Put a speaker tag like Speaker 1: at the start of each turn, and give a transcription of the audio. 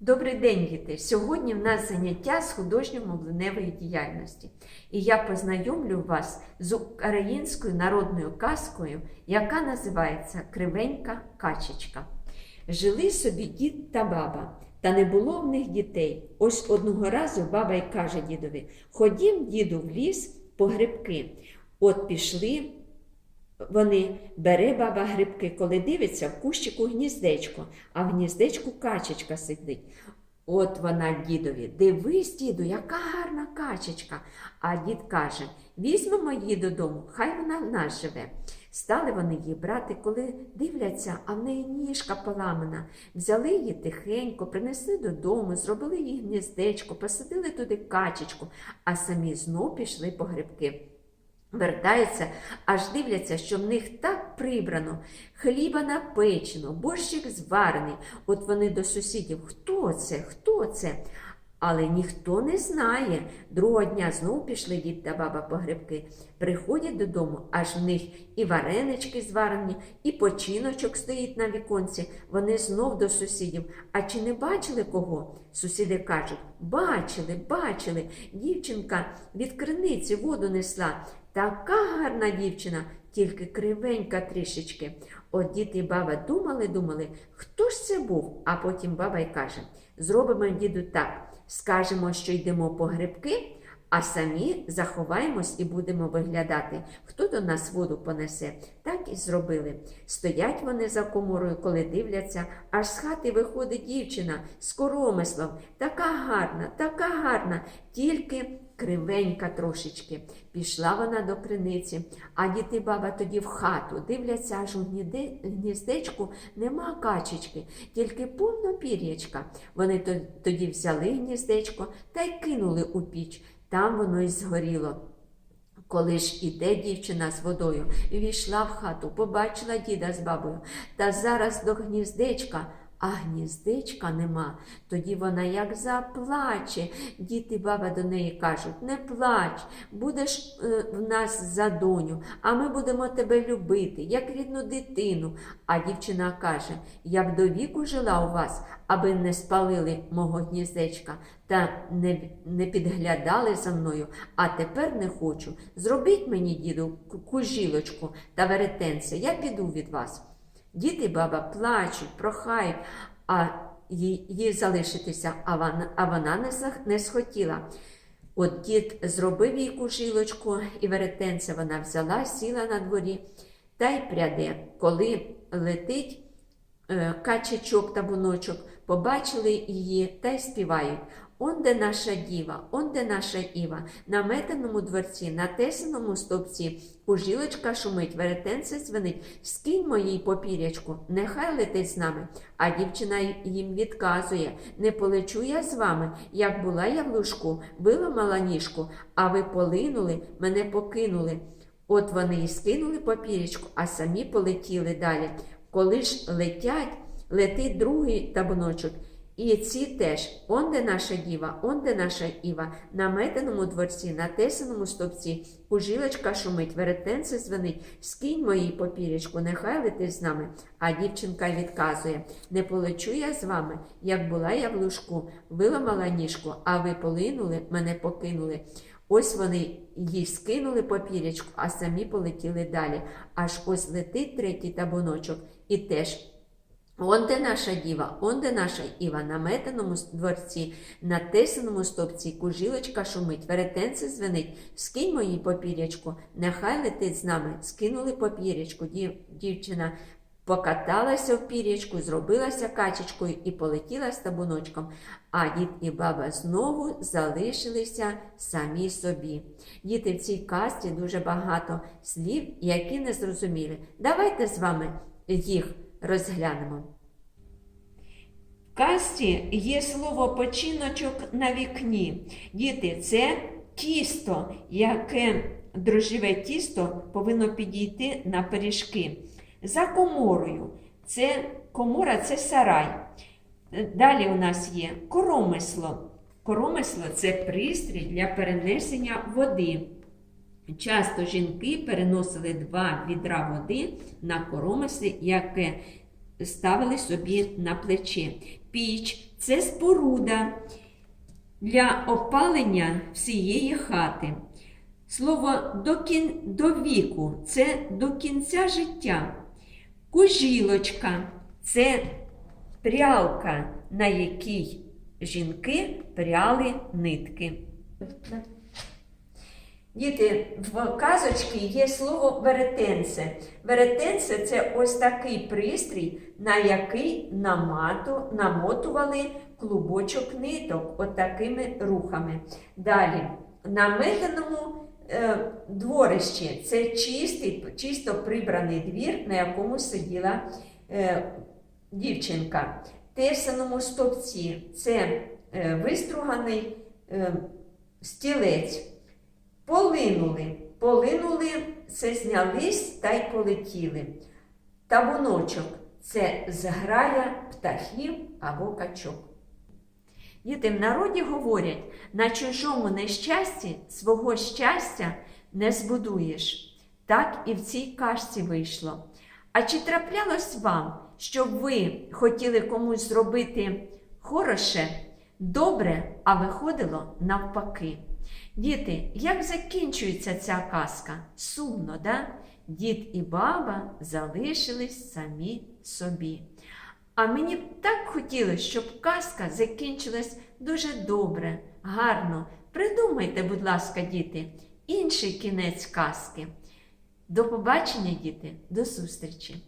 Speaker 1: Добрий день, діти! Сьогодні в нас заняття з художньо-мовленевої діяльності. І я познайомлю вас з українською народною казкою, яка називається Кривенька качечка. Жили собі дід та баба, та не було в них дітей. Ось одного разу баба й каже дідові: Ходім, діду, в ліс по грибки. От пішли. Вони бере баба грибки, коли дивиться в кущику гніздечко, а в гніздечку качечка сидить. От вона дідові, дивись, діду, яка гарна качечка. А дід каже: візьмемо її додому, хай вона нас живе. Стали вони її брати, коли дивляться, а в неї ніжка поламана. Взяли її тихенько, принесли додому, зробили їй гніздечко, посадили туди качечку, а самі знов пішли по грибки. Вертаються, аж дивляться, що в них так прибрано, хліба напечено, борщик зварений. От вони до сусідів, хто це, хто це? Але ніхто не знає. Другого дня знов пішли дід та баба по грибки. Приходять додому, аж в них і варенички зварені, і починочок стоїть на віконці. Вони знов до сусідів. А чи не бачили кого? Сусіди кажуть: бачили, бачили. Дівчинка від криниці воду несла. Така гарна дівчина, тільки кривенька трішечки. От дід і баба думали, думали, хто ж це був? А потім баба й каже: зробимо діду так, скажемо, що йдемо по грибки, а самі заховаємось і будемо виглядати, хто до нас воду понесе. Так і зробили. Стоять вони за коморою, коли дивляться, аж з хати виходить дівчина з коромислом. Така гарна, така гарна, тільки кривенька трошечки. Пішла вона до криниці, а дід і баба тоді в хату дивляться, аж у гніздечку нема качечки, тільки повно пір'ячка. Вони тоді взяли гніздечко та й кинули у піч. Там воно й згоріло. Коли ж іде дівчина з водою, війшла в хату, побачила діда з бабою, та зараз до гніздечка, а гніздечка нема. Тоді вона як заплаче. Дід і баба до неї кажуть: не плач, будеш е, в нас за доню, а ми будемо тебе любити, як рідну дитину. А дівчина каже: я б до віку жила у вас, аби не спалили мого гніздечка та не, не підглядали за мною, а тепер не хочу. Зробіть мені, діду, ку- кужілочку та веретенце, я піду від вас. Дід і баба плачуть, прохають, а їй, залишитися, а вона, а вона не, схотіла. От дід зробив їй кужілочку і веретенце вона взяла, сіла на дворі та й пряде. Коли летить е, качечок та буночок, побачили її та й співають. Он де наша діва, он де наша Іва, на метеному дворці, на тесаному стовпці, кужілочка шумить, веретенце дзвенить, скинь моїй попірячку, нехай летить з нами. А дівчина їм відказує: не полечу я з вами, як була я в лужку, виламала ніжку, а ви полинули, мене покинули. От вони і скинули попірячку, а самі полетіли далі. Коли ж летять, летить другий табуночок. І ці теж, он де наша діва, он де наша Іва, на метеному дворці, на тесаному стовпці, кужилочка шумить, веретенце звенить, скинь моїй попірячку, нехай летить з нами. А дівчинка відказує: не полечу я з вами, як була я в лужку, виламала ніжку, а ви полинули, мене покинули. Ось вони їй скинули попірячку, а самі полетіли далі. Аж ось летить третій табуночок і теж. Он де наша діва, он де наша Іва, на метеному дворці, на тесаному стовпці, кужілочка шумить, веретенце звенить, скинь моїй попірячку, нехай летить з нами, скинули попірячку. Дів, дівчина покаталася в пірячку, зробилася качечкою і полетіла з табуночком. А дід і баба знову залишилися самі собі. Діти в цій касті дуже багато слів, які не зрозуміли. Давайте з вами їх розглянемо. В касті є слово починочок на вікні. Діти, це тісто, яке дрожжеве тісто повинно підійти на пиріжки. За коморою. Це комора це сарай. Далі у нас є коромисло. Коромисло це пристрій для перенесення води. Часто жінки переносили два відра води на коромислі, яке ставили собі на плече. Піч це споруда для опалення всієї хати. Слово до, кін... до віку це до кінця життя. Кужілочка це прялка, на якій жінки пряли нитки. Діти, в казочці є слово веретенце. Веретенце це ось такий пристрій, на який намату, намотували клубочок ниток от рухами. Далі, на метаному е, дворищі це чистий, чисто прибраний двір, на якому сиділа е, дівчинка. Тесаному стовпці це е, виструганий е, стілець. Полинули, полинули, це знялись та й полетіли. Табуночок це зграя птахів або качок. Діти в народі говорять, на чужому нещасті свого щастя не збудуєш. Так і в цій кашці вийшло. А чи траплялось вам, щоб ви хотіли комусь зробити хороше, добре, а виходило навпаки? Діти, як закінчується ця казка? Сумно, да? Дід і баба залишились самі собі. А мені б так хотілося, щоб казка закінчилась дуже добре, гарно. Придумайте, будь ласка, діти, інший кінець казки. До побачення, діти, до зустрічі!